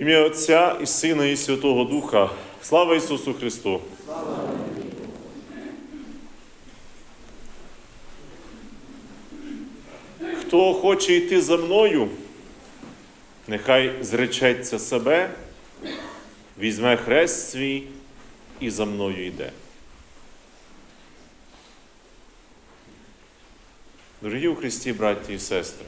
Ім'я Отця і Сина, і Святого Духа. Слава Ісусу Христу! Хто хоче йти за мною, нехай зречеться себе, візьме хрест свій і за мною йде. Дорогі у Христі, браті і сестри,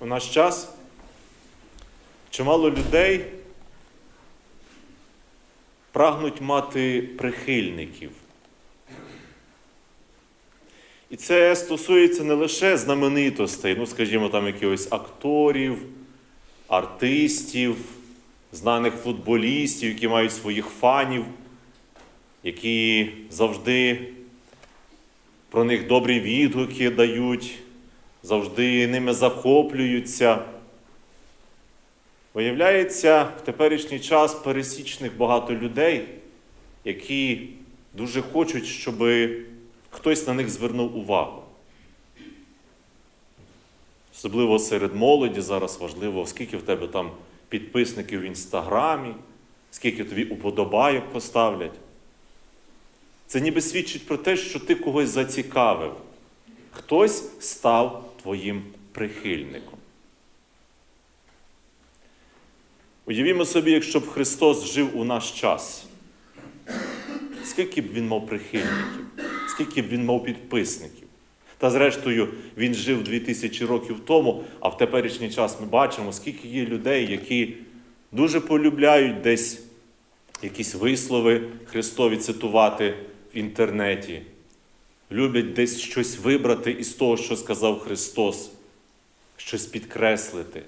у наш час чимало людей прагнуть мати прихильників. І це стосується не лише знаменитостей, ну, скажімо, там якихось акторів, артистів, знаних футболістів, які мають своїх фанів, які завжди про них добрі відгуки дають, завжди ними захоплюються. Виявляється, в теперішній час пересічних багато людей, які дуже хочуть, щоб хтось на них звернув увагу. Особливо серед молоді зараз важливо, скільки в тебе там підписників в інстаграмі, скільки тобі уподобайок поставлять. Це ніби свідчить про те, що ти когось зацікавив. Хтось став твоїм прихильником. Уявімо собі, якщо б Христос жив у наш час, скільки б він мав прихильників, скільки б він мав підписників. Та зрештою, він жив 2000 років тому, а в теперішній час ми бачимо, скільки є людей, які дуже полюбляють десь якісь вислови Христові цитувати в інтернеті, люблять десь щось вибрати із того, що сказав Христос, щось підкреслити.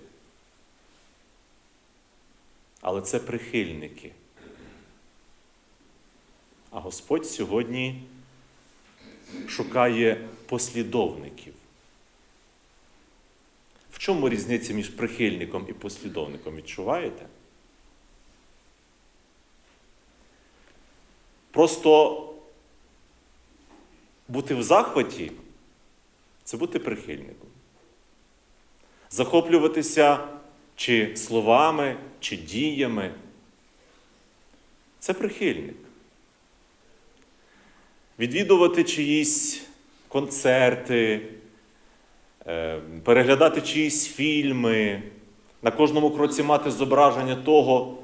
Але це прихильники. А Господь сьогодні шукає послідовників. В чому різниця між прихильником і послідовником? Відчуваєте? Просто бути в захваті це бути прихильником. Захоплюватися чи словами, чи діями. Це прихильник. Відвідувати чиїсь концерти, е, переглядати чиїсь фільми, на кожному кроці мати зображення того,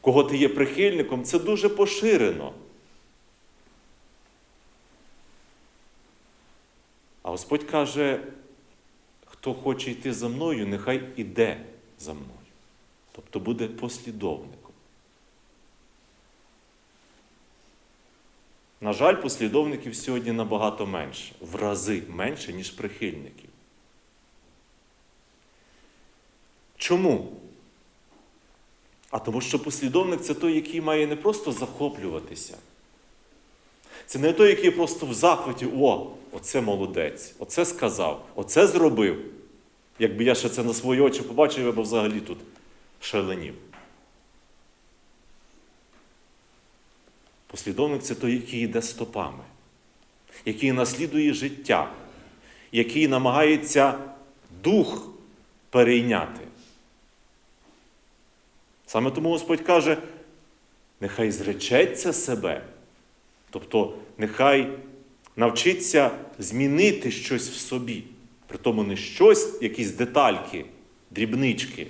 кого ти є прихильником, це дуже поширено. А Господь каже, хто хоче йти за мною, нехай іде за мною. Тобто буде послідовником. На жаль, послідовників сьогодні набагато менше, в рази менше, ніж прихильників. Чому? А тому що послідовник це той, який має не просто захоплюватися. Це не той, який просто в захваті, о, оце молодець, оце сказав, оце зробив. Якби я ще це на свої очі побачив, я б взагалі тут шаленів. Послідовник це той, який йде стопами, який наслідує життя, який намагається дух перейняти. Саме тому Господь каже, нехай зречеться себе, тобто нехай навчиться змінити щось в собі. Притому не щось, якісь детальки, дрібнички,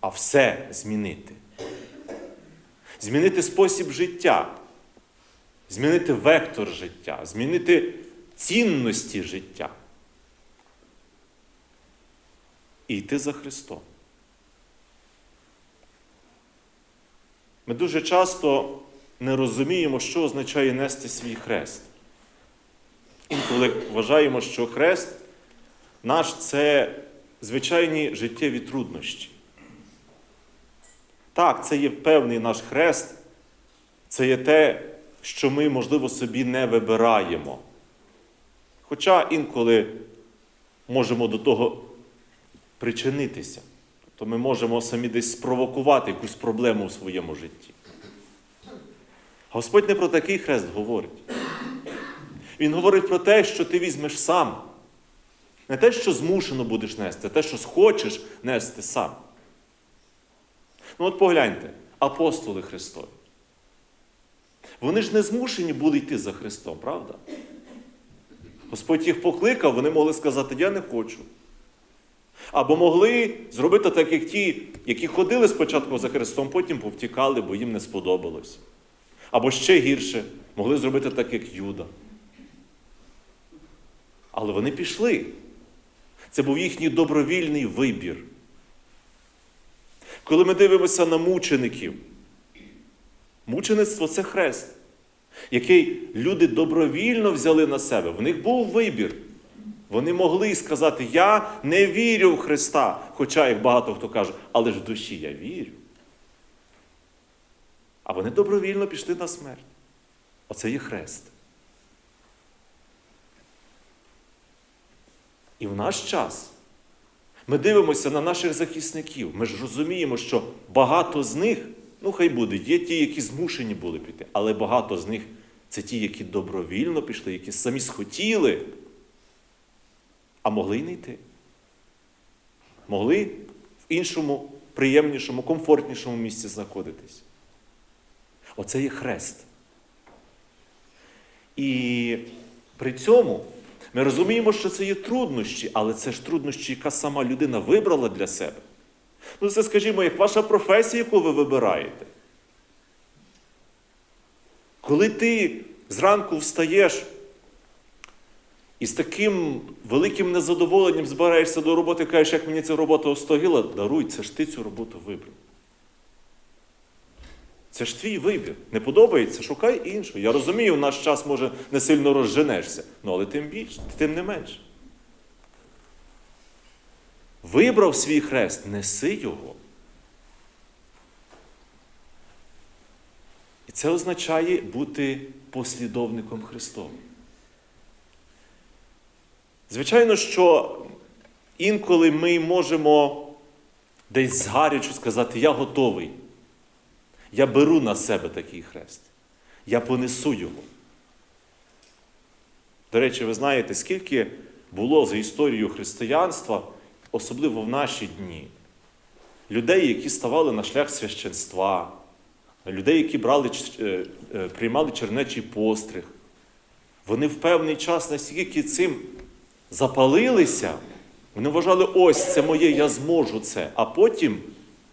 а все змінити. Змінити спосіб життя, змінити вектор життя, змінити цінності життя. І йти за Христом. Ми дуже часто не розуміємо, що означає нести свій хрест. Інколи вважаємо, що хрест наш це звичайні життєві труднощі. Так, це є певний наш хрест, це є те, що ми, можливо, собі не вибираємо. Хоча інколи можемо до того причинитися, то ми можемо самі десь спровокувати якусь проблему в своєму житті. Господь не про такий хрест говорить. Він говорить про те, що ти візьмеш сам Не те, що змушено будеш нести, а те, що схочеш нести сам. Ну от погляньте, апостоли Христові. Вони ж не змушені були йти за Христом, правда? Господь їх покликав, вони могли сказати, я не хочу. Або могли зробити так, як ті, які ходили спочатку за Христом, потім повтікали, бо їм не сподобалось. Або ще гірше, могли зробити так, як Юда. Але вони пішли. Це був їхній добровільний вибір. Коли ми дивимося на мучеників, мучеництво це хрест, який люди добровільно взяли на себе. В них був вибір. Вони могли сказати, я не вірю в Христа, хоча, як багато хто каже, але ж в душі я вірю. А вони добровільно пішли на смерть. Оце є хрест. І в наш час ми дивимося на наших захисників. Ми ж розуміємо, що багато з них, ну хай буде, є ті, які змушені були піти, але багато з них це ті, які добровільно пішли, які самі схотіли, а могли й не йти. Могли в іншому, приємнішому, комфортнішому місці знаходитись. Оце є хрест. І при цьому ми розуміємо, що це є труднощі, але це ж труднощі, яка сама людина вибрала для себе. Ну, це, скажімо, як ваша професія, яку ви вибираєте. Коли ти зранку встаєш і з таким великим незадоволенням збираєшся до роботи, кажеш, як мені ця робота остогіла, даруй, це ж ти цю роботу вибрав. Це ж твій вибір. Не подобається, шукай іншого. Я розумію, в наш час, може, не сильно розженешся, ну, але тим більше, тим не менше. Вибрав свій хрест, неси його. І це означає бути послідовником Христовим. Звичайно, що інколи ми можемо десь згарячу сказати, я готовий. Я беру на себе такий хрест. Я понесу його. До речі, ви знаєте, скільки було за історією християнства, особливо в наші дні, людей, які ставали на шлях священства, людей, які брали, е, е, приймали чернечий постриг. Вони в певний час настільки цим запалилися, вони вважали, ось це моє, я зможу це. А потім,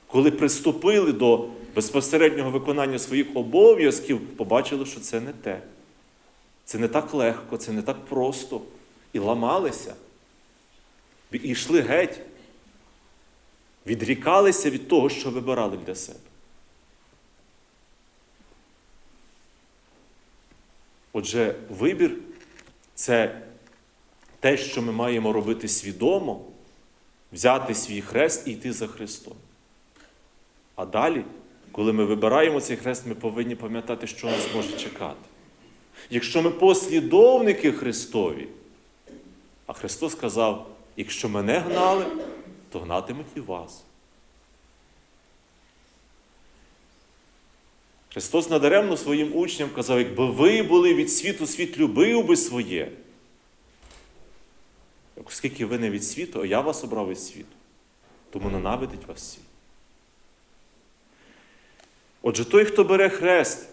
коли приступили до безпосереднього виконання своїх обов'язків, побачили, що це не те. Це не так легко, це не так просто. І ламалися. І йшли геть. Відрікалися від того, що вибирали для себе. Отже, вибір це те, що ми маємо робити свідомо, взяти свій хрест і йти за Христом. А далі, коли ми вибираємо цей хрест, ми повинні пам'ятати, що нас може чекати. Якщо ми послідовники Христові, а Христос сказав: якщо мене гнали, то гнатимуть і вас. Христос надаремно своїм учням казав, якби ви були від світу, світ любив би своє. Оскільки ви не від світу, а я вас обрав від світу, тому ненавидить вас світ. Отже, той, хто бере хрест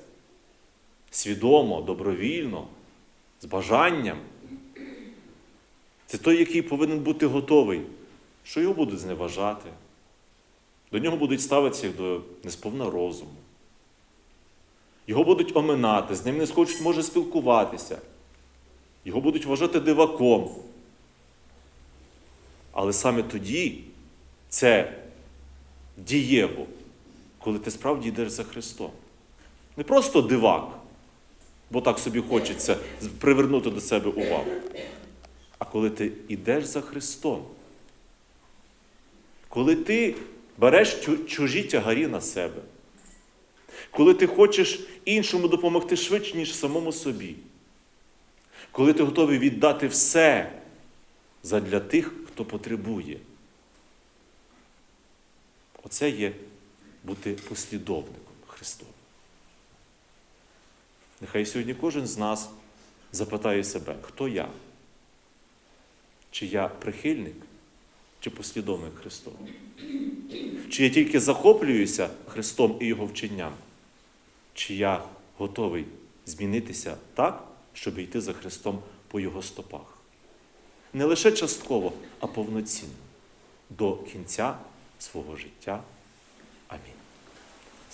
свідомо, добровільно, з бажанням, це той, який повинен бути готовий, що його будуть зневажати, до нього будуть ставитися як до несповна розуму. Його будуть оминати, з ним не схочуть, може спілкуватися. Його будуть вважати диваком. Але саме тоді це дієво, коли ти справді йдеш за Христом. Не просто дивак, бо так собі хочеться привернути до себе увагу. А коли ти йдеш за Христом, коли ти береш чужі тягарі на себе, коли ти хочеш іншому допомогти швидше, ніж самому собі, коли ти готовий віддати все задля тих, хто потребує. Оце є бути послідовником Христовим. Нехай сьогодні кожен з нас запитає себе, хто я? чи я прихильник, чи послідовник Христова? Чи я тільки захоплююся Христом і Його вченням? Чи я готовий змінитися так, щоб йти за Христом по Його стопах? Не лише частково, а повноцінно до кінця свого життя.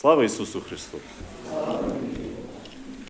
Слава Ісусу Христу!